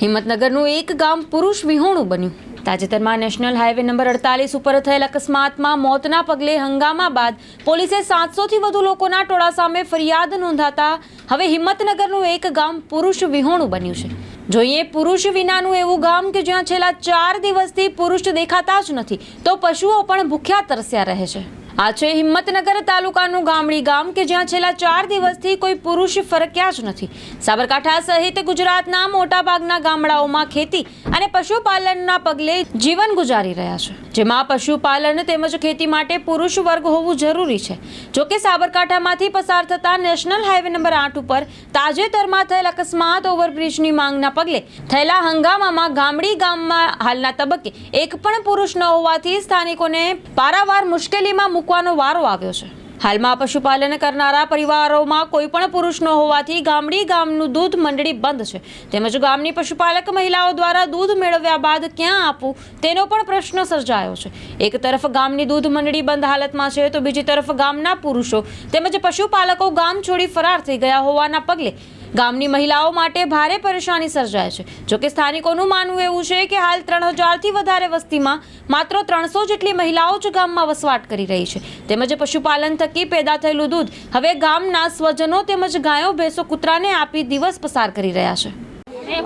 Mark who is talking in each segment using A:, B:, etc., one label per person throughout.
A: હિંમતનગરનું એક ગામ પુરુષ વિહોણું બન્યું. તાજેતરમાં નેશનલ હાઈવે નંબર અડતાલીસ ઉપર થયેલ અકસ્માતમાં મોતના પગલે હંગામા બાદ પોલીસે સાતસોથી વધુ લોકોના ટોળા સામે ફરિયાદ નોંધાતા હવે હિંમતનગરનું એક ગામ પુરુષ વિહોણું બન્યું છે. જોઈએ પુરુષ વિનાનું એવું ગામ કે જ્યાં છેલ્લા ચાર દિવસથી પુરુષ દેખાતા જ નથી, તો પશુઓ પણ ભૂખ્યા તરસ્યા રહે છે. આ છે હિંમતનગર તાલુકાનું ગામડી ગામ કે જ્યાં છેલ્લા ચાર દિવસથી કોઈ પુરુષ ફરક્યા જ નથી. સાબરકાંઠા સહિત ગુજરાતના મોટાભાગના ગામડાઓમાં ખેતી અને પશુપાલનના પગલે જીવન ગુજારી રહ્યા છે. જેમાં પશુપાલન તેમજ ખેતી માટે પુરુષ વર્ગ હોવું જરૂરી છે. જોકે સાબરકાંઠામાંથી પસાર થતા નેશનલ હાઈવે નંબર આઠ ઉપર તાજેતરમાં થયેલ અકસ્માત ઓવરબ્રિજની માંગના પગલે થયેલા હંગામામાં ગામડી ગામમાં હાલના તબક્કે એક પણ પુરુષ ન હોવાથી સ્થાનિકોને પારાવાર મુશ્કેલીમાં મૂકવાનો વારો આવ્યો છે. હાલમાં પશુપાલન કરનારા પરિવારોમાં કોઈ પણ પુરુષ ન હોવાથી ગામડી ગામનું દૂધ મંડળી બંધ છે. તેમજ ગામની પશુપાલક મહિલાઓ દ્વારા દૂધ મેળવ્યા બાદ ક્યાં આપવું, તેનો પણ પ્રશ્ન સર્જાયો છે. એક તરફ ગામની દૂધ મંડળી બંધ હાલતમાં છે તો બીજી તરફ ગામના પુરુષો તેમજ પશુપાલકો ગામ છોડી ફરાર થઈ ગયા હોવાના પગલે ગામની મહિલાઓ માટે ભારે પરેશાની સર્જાય છે. જોકે સ્થાનિકોનું માનવું એવું છે કે હાલ ત્રણ હજારથી વધારે વસ્તીમાં માત્ર ત્રણસો જેટલી મહિલાઓ જ ગામમાં વસવાટ કરી રહી છે. તેમજ પશુપાલન થકી પેદા થયેલું દૂધ હવે ગામના સ્વજનો તેમજ ગાયો, ભેંસો, કૂતરાને આપી દિવસ પસાર કરી રહ્યા છે.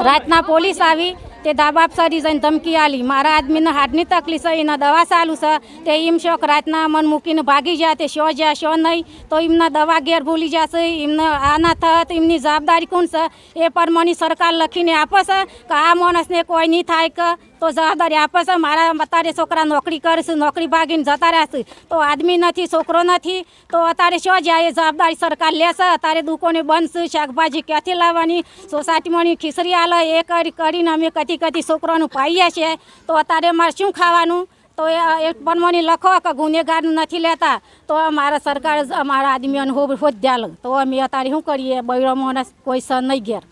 B: રાતના પોલીસ આવી તે દાબાપ સરી જઈને ધમકી આલી. મારા આદમીને હાડની તકલીફ છે, એના દવા ચાલુ છે. તે એમ શોખ રાતના મન મૂકીને ભાગી જાય, તે શો જાય, શો નહીં, તો એમના દવા ઘેર ભૂલી જશે. એમને આના થત, એમની જવાબદારી કોણ છે? એ પ્રમાણે સરકાર લખીને આપે છે કે આ માણસને કોઈ નહીં થાય કે તો જવાબદારી આપે છે. મારા અત્યારે છોકરા નોકરી કરશે, નોકરી ભાગીને જતા રહેશે. તો આદમી નથી, છોકરો નથી. તો અત્યારે શું જાય જવાબદારી સરકાર લેશે. અત્યારે દુકાને બનશે શાકભાજી ક્યાંથી લાવવાની? સોસાયટીમાંની ખીચડી આલે, એ કરી, કરીને અમે કદી કદી છોકરાનું પાઈએ છીએ. તો અત્યારે મારે શું ખાવાનું? તો એ એ પ્રમાણે લખો કે ગુનેગારનું નથી લેતા, તો અમારા સરકાર અમારા આદમીઓને હોબ હોદ્યાલ તો અમે અત્યારે શું કરીએ? બૈરો માણસ કોઈ સન નહીં ઘેર.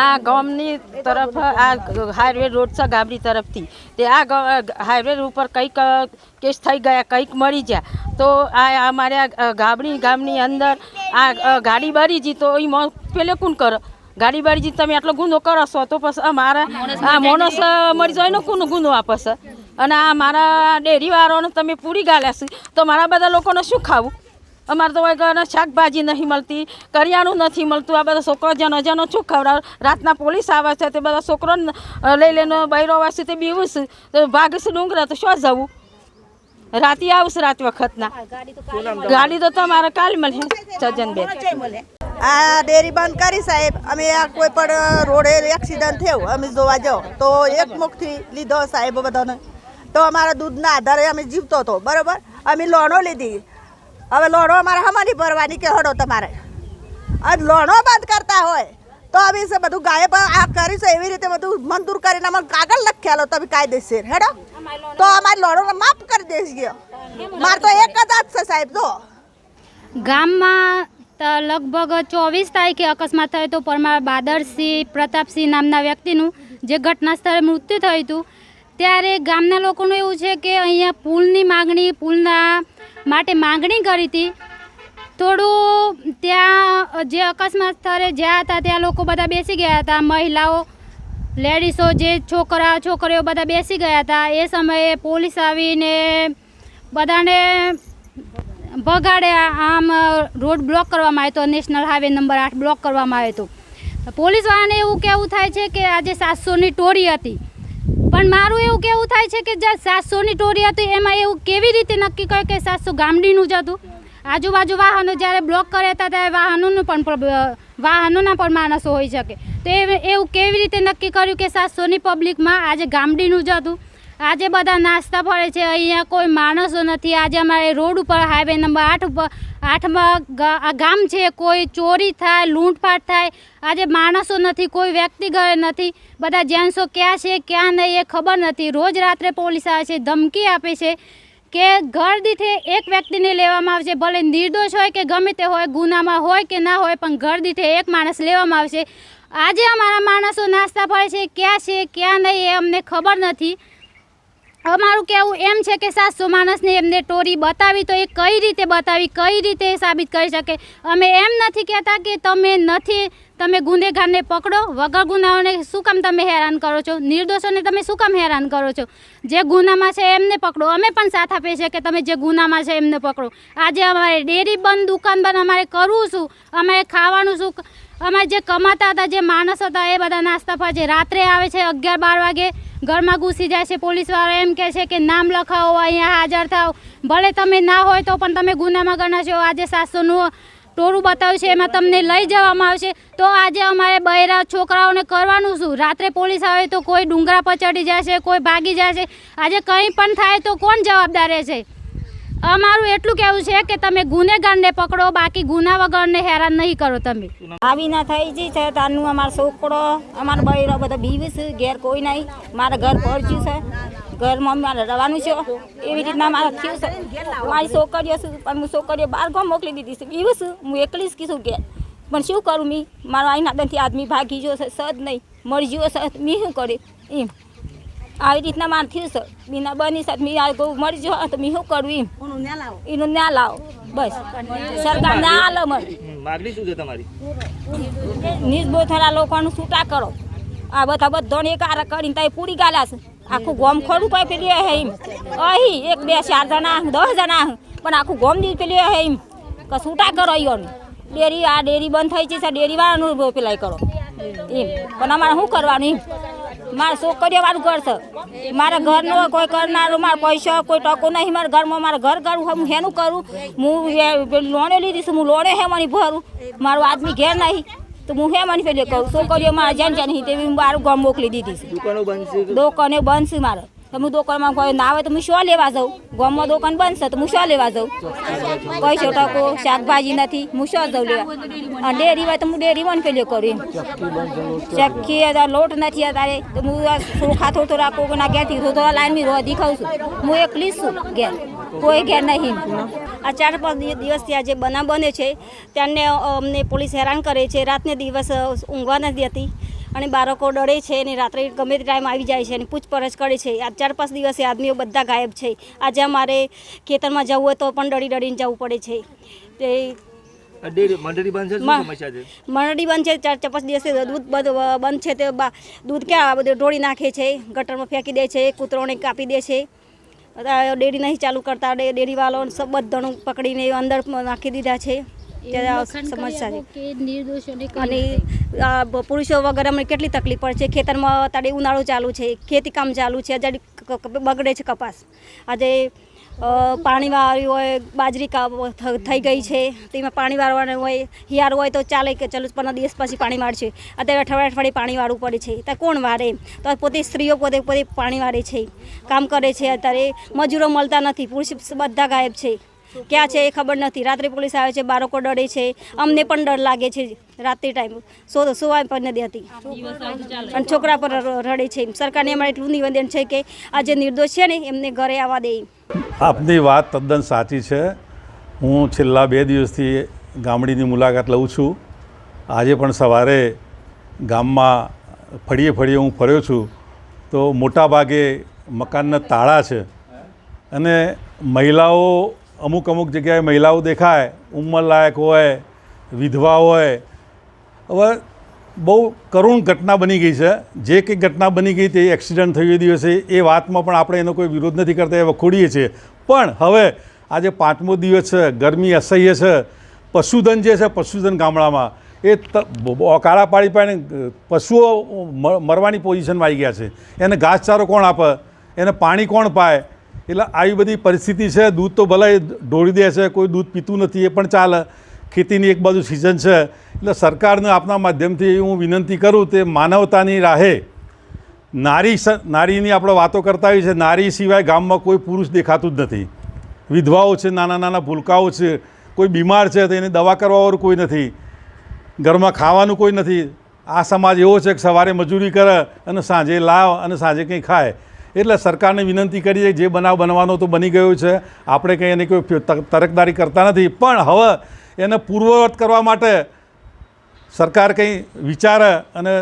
C: આ ગામની તરફ, આ હાઈવે રોડ છે ગામડી તરફથી. તે આ હાઈવે ઉપર કંઈક કેસ થઈ ગયા, કંઈક મરી ગયા. તો આ અમારે ગામડી ગામની અંદર આ ગાડી બળી જી તો એમાં પેલે કોણ કરે? ગાડી બારી જી તમે આટલો ગુનો કરો છો, તો પછી અમારા આ માણસ મરી જાય એનો કોનો ગુનો આપે છે? અને આ મારા ડેરીવાળાને તમે પૂરી ગાલ્યા તો મારા બધા લોકોને શું ખાવું? અમારે તો વગર શાકભાજી નહીં મળતી, કરિયાણું નથી મળતું, આ બધા છોકરો જનો જનો શું ખવડાવ? રાતના પોલીસ આવે છે, તે બધા છોકરોને લઈ લઈને બૈરો વાસી તે બીવું છે, તો ભાગશે ડુંગરા, તો શું જવું? રાતે આવશે રાત વખતના. ગાડી તો તમારે કાલ મળે સજ્જનબેન
D: આ ડેરી બંધ કરી સાહેબ, અમે આ કોઈ પણ રોડે એક્સિડન્ટ થયો, અમે જોવા જાઓ, તો એક મુખથી લીધો સાહેબ બધાને. તો અમારા દૂધના આધારે અમે જીવતો હતો, બરોબર? અમે લોણો લીધી. હવે લોણો અમારે હમણાં ભરવાની કે હડો તમારે? અને લોણો બંધ કરતા હોય, તો અમે છે બધું ગાયબ આ કર્યું છે, એવી રીતે બધું મંજૂર કરીને અમે કાગળ લખી આલો તમે કાયદેસર, હેડો? તો અમારે લોણો માફ કરી દેશ ગયો. મારે તો એક જ છે સાહેબ, જો.
E: ગામમાં ત- લગભગ ચોવીસ તારીખે અકસ્માત થયો હતો. પરમાર બાદરસિંહ પ્રતાપસિંહ નામના વ્યક્તિનું જે ઘટના સ્થળે મૃત્યુ થયું હતું ત્યારે ગામના લોકોનું એવું છે કે અહીંયા પુલની માગણી, પુલના માટે માગણી કરી હતી. થોડું ત્યાં જે અકસ્માત સ્થળે જ્યાં હતા, ત્યાં લોકો બધા બેસી ગયા હતા. મહિલાઓ લેડીઝો જે છોકરા, છોકરીઓ બધા બેસી ગયા હતા. એ સમયે પોલીસ આવીને બધાને ભગાડ્યા. આમ રોડ બ્લોક કરવામાં આવ્યો હતો. નેશનલ હાઈવે નંબર આઠ બ્લોક કરવામાં આવ્યો હતો. પોલીસવાળાને એવું કહેવું થાય છે કે આજે સાતસોની ટોળી હતી. પણ મારું એવું કેવું થાય છે કે જે સાતસોની ટોરી હતી, એમાં એવું કેવી રીતે નક્કી કરે કે સાતસો ગામડીનું જ હતું? આજુબાજુ વાહનો જ્યારે બ્લોક હતા, ત્યારે વાહનોનું પણ વાહનોના પણ માણસો હોઈ શકે. તો એવું કેવી રીતે નક્કી કર્યું કે સાતસોની પબ્લિકમાં આજે ગામડીનું જ હતું? આજે બધા નાસ્તા ફરે છે. અહીંયા કોઈ માણસો નથી. આજે અમારે રોડ ઉપર હાઈવે નંબર આઠ ઉપર, આઠમાં ગામ છે. કોઈ ચોરી થાય, લૂંટફાટ થાય. આજે માણસો નથી, કોઈ વ્યક્તિ ઘરે નથી. બધા જેન્ટ્સો ક્યાં છે, ક્યાં નહીં એ ખબર નથી. રોજ રાત્રે પોલીસ આવે છે, ધમકી આપે છે કે ઘર દીઠે એક વ્યક્તિને લેવામાં આવશે. ભલે નિર્દોષ હોય કે ગમે તે હોય, ગુનામાં હોય કે ના હોય, પણ ઘર દીઠે એક માણસ લેવામાં આવશે. આજે અમારા માણસો નાસ્તા ફરે છે, ક્યાં છે, ક્યાં નહીં એ અમને ખબર નથી. અમારું કહેવું એમ છે કે સાતસો માણસને એમને ટોરી બતાવી તો એ કઈ રીતે બતાવી, કઈ રીતે સાબિત કરી શકે? અમે એમ નથી કહેતા કે તમે નથી, તમે ગુનેગારને પકડો, વગર ગુનાઓને શું કામ તમે હેરાન કરો છો? નિર્દોષોને તમે શું કામ હેરાન કરો છો? જે ગુનામાં છે એમને પકડો. અમે પણ સાથ આપીએ છીએ કે તમે જે ગુનામાં છે એમને પકડો. આજે અમારે ડેરી બંધ દુકાન બંધ, અમારે કરવું શું? અમારે ખાવાનું શું? અમારે જે કમાતા હતા, જે માણસ હતા, એ બધા નાસ્તા ફાજે રાત્રે આવે છે, અગિયાર બાર વાગે, ઘરમાં ઘૂસી જાય છે, પોલીસવાળા એમ કહે છે કે નામ લખાવો, અહીંયા હાજર થાવ ભલે તમે ના હોય તો પણ તમે ગુનામાં ગણા છો આજે સાતસોનું ટોળું બતાવ્યું છે, એમાં તમને લઈ જવામાં આવશે. તો આજે અમારે બહેરા છોકરાઓને કરવાનું શું? રાત્રે પોલીસ આવે તો કોઈ ડુંગરા પર ચડી જાય છે કોઈ ભાગી જાય છે આજે કંઈ પણ થાય તો કોણ જવાબદાર રહેશે? અમારું એટલું કહેવું છે કે તમે ગુનેગારને પકડો, બાકી ગુના વગરને હેરાન નહીં કરો તમે.
B: આવી ના થઈ જઈ છે તારનું અમારો છોકરો, અમારો બૈરો બધો બીવી છે, ઘેર કોઈ નહીં. મારા ઘર પડ્યું છે. ઘરમાં મારે રવાનું છે. એવી રીતના મારે થયું છે. મારી છોકરીઓ છું, પણ હું છોકરીઓ બહાર ગામ મોકલી દીધી છે? બીવું છું. હું એકલી જ કીધું ઘેર પણ શું કરું મી? મારો આઈના આદમી ભાગી ગયો છે સદ નહીં. મરી ગયો છે. મેં શું કરે? એમ. આવી રીતના માર થયું છે બીના બની સાથે મેં આ ગૌ મરી જો તો મેં શું કરું એમ? એનું ના લાવો. બસ. સરકાર ના આલો મને
F: માગણી શું છે તમારી?
B: નિસ્બો થયેલા લોકોનું છૂટા કરો. આ બધા બધાને એક આરા કરીને ત્યાં પૂરી ગાલ્યા છે. આખું ગોમ ખોડું કઈ પેલી હે એમ? અહીં એક બે ચાર જણા દસ જણા પણ આખું ગોમ દી પેલી હે એમ? કે છૂટા કરો અહીંયોને ડેરી આ ડેરી બંધ થઈ છે ડેરી વાળાનું પેલા કરો. એમ. પણ અમારે શું કરવાનું એમ? મારે છોકરીઓ વાળું ઘર છે. મારા ઘરનો કોઈ કરનારું મારા પૈસા કોઈ ટકો નહીં. મારા ઘરમાં મારા ઘર કરું હું હેનું કરું? હું લોને લીધી છે હું લોને હે મને ભરું? મારું આદમી ઘેર નહીં. તો હું હે મને પેલી કહું છોકરીઓ મારા જાણ નહીં તેવી મારું ગામ મોકલી દીધી છે.
F: દુકાનો બંધ છે
B: દુકાને બંધ છે મારે. તો હું દુકાનમાં કોઈ ના આવે તો હું શું લેવા જાઉં? ગામમાં દુકાન છે તો હું શું લેવા જાઉં? પૈસો ટકો શાકભાજી નથી. હું શું જાઉં લેવા? અને ડેરી હોય તો હું ડેરી બંધ પેલી કરું ચક્કી લોટ નથી અત્યારે તો હું સુખા થોડું થોડા કોકના ઘેરથી થોડું થોડા લાઈન રોજ ખાઉં છું. હું એકલી છું ઘેર. કોઈ ઘેર નહીં.
G: આ ચાર પાંચ દિવસથી આ જે બનાવ બને છે ત્યારને અમને પોલીસ હેરાન કરે છે. રાતને દિવસ ઊંઘવા નથી દેતી. અને બાળકો ડરે છે અને રાત્રે ગમે તે ટાઈમ આવી જાય છે અને પૂછપરછ કરે છે. આ ચાર પાંચ દિવસે આદમીઓ બધા ગાયબ છે. આજે અમારે ખેતરમાં જવું હોય તો પણ ડરી ડરીને જવું પડે છે. તે
F: મંડળી બંધ છે
G: બંધ ચાર ચાર પાંચ દિવસે દૂધ બધું બંધ છે. તે બા- દૂધ ક્યાં બધું ઢોળી નાખે છે. ગટરમાં ફેંકી દે છે કૂતરોને કાપી દે છે. ડેરી નહીં ચાલુ કરતા. ડેરીવાળો બધાનું પકડીને અંદર નાખી દીધા છે. ત્યારે
E: નિર્દોષોને કંઈ
G: અને પુરુષો વગર અમને કેટલી તકલીફ પડે છે ખેતરમાં અત્યારે ઉનાળો ચાલુ છે ખેતી કામ ચાલુ છે આજે બગડે છે કપાસ. આજે પાણી પાણીવાળી હોય બાજરી કા થઈ ગઈ છે તેમાં પાણી વાળવાનું હોય હિયાર હોય તો ચાલે કે ચલો પંદર દિવસ પછી પાણી વાળશે. અત્યારે અઠવાડિયે અઠવાડિયે પાણી વાળવું પડે છે. તો કોણ વારે? તો પોતે સ્ત્રીઓ પોતે પોતે પાણી વાળે છે કામ કરે છે અત્યારે. મજૂરો મળતા નથી પુરુષ બધા ગાયબ છે. ક્યાં છે એ ખબર નથી. રાત્રે પોલીસ આવે છે, બાળકો ડરે છે. અમને પણ ડર લાગે છે રાત્રે ટાઈમ. સો સુવા પણ નથી હતી. અને છોકરા પર રડે છે સરકારને અમારે એટલું નિવેદન છે કે આ જે નિર્દોષ છે ને એમને ઘરે આવવા દે
H: આપની વાત તદ્દન સાચી છે. હું છેલ્લા બે દિવસથી ગામડીની મુલાકાત લઉં છું. આજે પણ સવારે ગામમાં ફળીએ ફળીએ હું ફર્યો છું. તો મોટા ભાગે મકાનના તાળા છે. અને મહિલાઓ અમુક અમુક જગ્યાએ મહિલાઓ દેખાય ઉંમરલાયક હોય, વિધવા હોય. હવે બહુ કરુણ ઘટના બની ગઈ છે. જે કંઈ ઘટના બની ગઈ તે એક્સિડન્ટ થયું એ દિવસે, એ વાતમાં પણ આપણે એનો કોઈ વિરોધ નથી કરતા, એ વખોડીએ છીએ. પણ હવે આજે પાંચમો દિવસ છે, ગરમી અસહ્ય છે. પશુધન જે છે, પશુધન ગામડામાં, એ કાળા પાડી પાડીને પશુઓ મરવાની પોઝિશનમાં આવી ગયા છે. એને ઘાસચારો કોણ આપે? એને પાણી કોણ પાય? એટલે આવી બધી પરિસ્થિતિ છે, દૂધ તો ભલે ઢોળી દે છે, કોઈ દૂધ પીતું નથી, એ પણ ચાલે. ખેતીની એક બાજુ સિઝન છે. એટલે સરકારને આપના માધ્યમથી હું વિનંતી કરું તે માનવતાની રાહે નારી નારીની આપણે વાતો કરતા હોઈએ છે નારી સિવાય ગામમાં કોઈ પુરુષ દેખાતું જ નથી. વિધવાઓ છે, નાના નાના ભૂલકાઓ છે, કોઈ બીમાર છે તો એને દવા કરવાવાળું કોઈ નથી. ઘરમાં ખાવાનું કોઈ નથી. આ સમાજ એવો છે કે સવારે મજૂરી કરે અને સાંજે લાવ અને સાંજે કંઈ ખાય. એટલે સરકારને વિનંતી કરીએ જે બનાવ બનવાનો તો બની ગયો છે. આપણે કંઈ એની કોઈ તરકદારી કરતા નથી. પણ હવે એને પૂર્વવત કરવા માટે સરકાર કંઈ વિચારે અને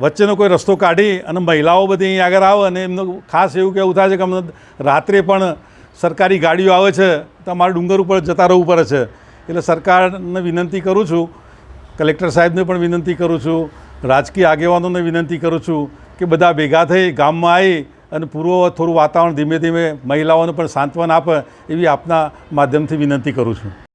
H: વચ્ચેનો કોઈ રસ્તો કાઢી અને મહિલાઓ બધી અહીં આગળ આવે અને એમનું ખાસ એવું કહેવું થાય છે કે અમને રાત્રે પણ સરકારી ગાડીઓ આવે છે. તમારે ડુંગર ઉપર જતા રહેવું પડે છે. એટલે સરકારને વિનંતી કરું છું. કલેક્ટર સાહેબને પણ વિનંતી કરું છું. રાજકીય આગેવાનોને વિનંતી કરું છું કે બધા ભેગા થઈ ગામમાં આવી અને પૂર્વ થોડું વાતાવરણ ધીમે ધીમે મહિલાઓને પણ સાંત્વન આપે એવી આપના માધ્યમથી વિનંતી કરું છું.